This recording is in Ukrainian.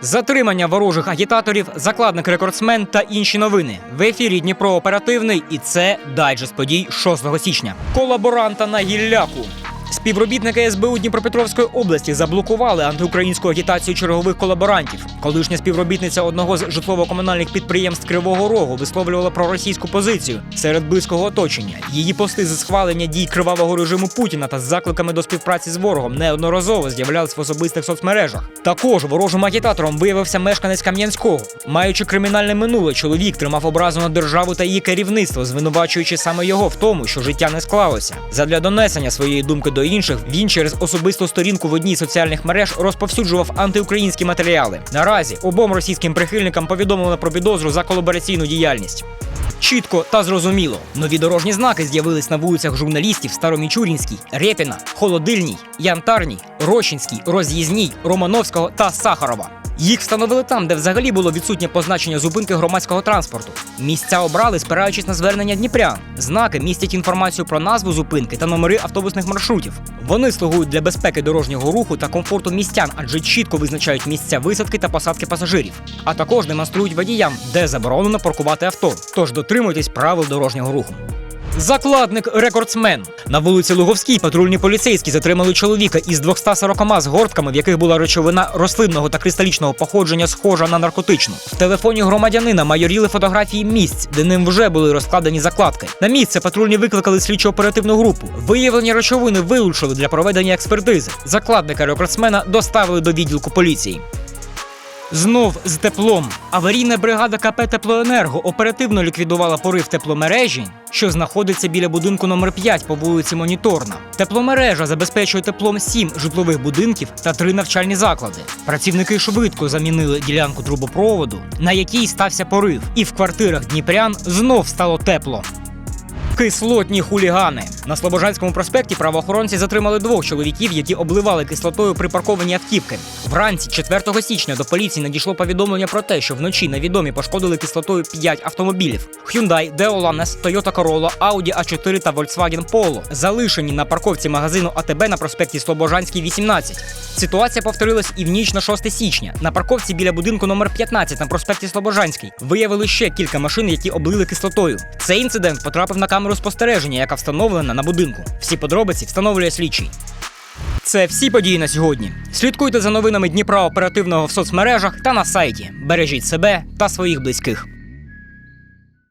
Затримання ворожих агітаторів, закладник рекордсмен та інші новини. В ефірі Дніпро оперативний, і це дайджест подій 6 січня. Колаборанта на гілляку. Співробітники СБУ Дніпропетровської області заблокували антиукраїнську агітацію чергових колаборантів. Колишня співробітниця одного з житлово-комунальних підприємств Кривого Рогу висловлювала проросійську позицію серед близького оточення. Її пости за схвалення дій кривавого режиму Путіна та з закликами до співпраці з ворогом неодноразово з'являлись в особистих соцмережах. Також ворожим агітатором виявився мешканець Кам'янського. Маючи кримінальне минуле, чоловік тримав образу на державу та її керівництво, звинувачуючи саме його в тому, що життя не склалося. Задля донесення своєї думки до інших він через особисту сторінку в одній з соціальних мереж розповсюджував антиукраїнські матеріали. Наразі обом російським прихильникам повідомлено про підозру за колабораційну діяльність. Чітко та зрозуміло. Нові дорожні знаки з'явились на вулицях журналістів Старомічурінській, Репіна, Холодильній, Янтарній, Рощинській, Роз'їзній, Романовського та Сахарова. Їх встановили там, де взагалі було відсутнє позначення зупинки громадського транспорту. Місця обрали, спираючись на звернення дніпрян. Знаки містять інформацію про назву зупинки та номери автобусних маршрутів. Вони слугують для безпеки дорожнього руху та комфорту містян, адже чітко визначають місця висадки та посадки пасажирів, а також демонструють водіям, де заборонено паркувати авто. Тож дотримуйтесь правил дорожнього руху. Закладник рекордсмен на вулиці Луговській патрульні поліцейські затримали чоловіка із 240 згортками, в яких була речовина рослинного та кристалічного походження, схожа на наркотичну. В телефоні громадянина майоріли фотографії місць, де ним вже були розкладені закладки. На місце патрульні викликали слідчо-оперативну групу. Виявлені речовини вилучили для проведення експертизи. Закладника рекордсмена доставили до відділку поліції. Знов з теплом. Аварійна бригада КП Теплоенерго оперативно ліквідувала порив тепломережі, що знаходиться біля будинку номер 5 по вулиці Моніторна. Тепломережа забезпечує теплом 7 житлових будинків та 3 навчальні заклади. Працівники швидко замінили ділянку трубопроводу, на якій стався порив, і в квартирах дніпрян знов стало тепло. Кислотні хулігани на Слобожанському проспекті правоохоронці затримали двох чоловіків, які обливали кислотою припарковані автівки. Вранці 4 січня до поліції надійшло повідомлення про те, що вночі невідомі пошкодили кислотою 5 автомобілів: Hyundai, Deolanes, Toyota Corolla, Audi A4 та Volkswagen Polo, залишені на парковці магазину АТБ на проспекті Слобожанський, 18. Ситуація повторилась і в ніч на 6 січня. На парковці біля будинку номер 15 на проспекті Слобожанський виявили ще кілька машин, які облили кислотою. Цей інцидент потрапив на камеру спостереження, яка встановлена на будинку. Всі подробиці встановлює слідчий. Це всі події на сьогодні. Слідкуйте за новинами Дніпра оперативного в соцмережах та на сайті. Бережіть себе та своїх близьких.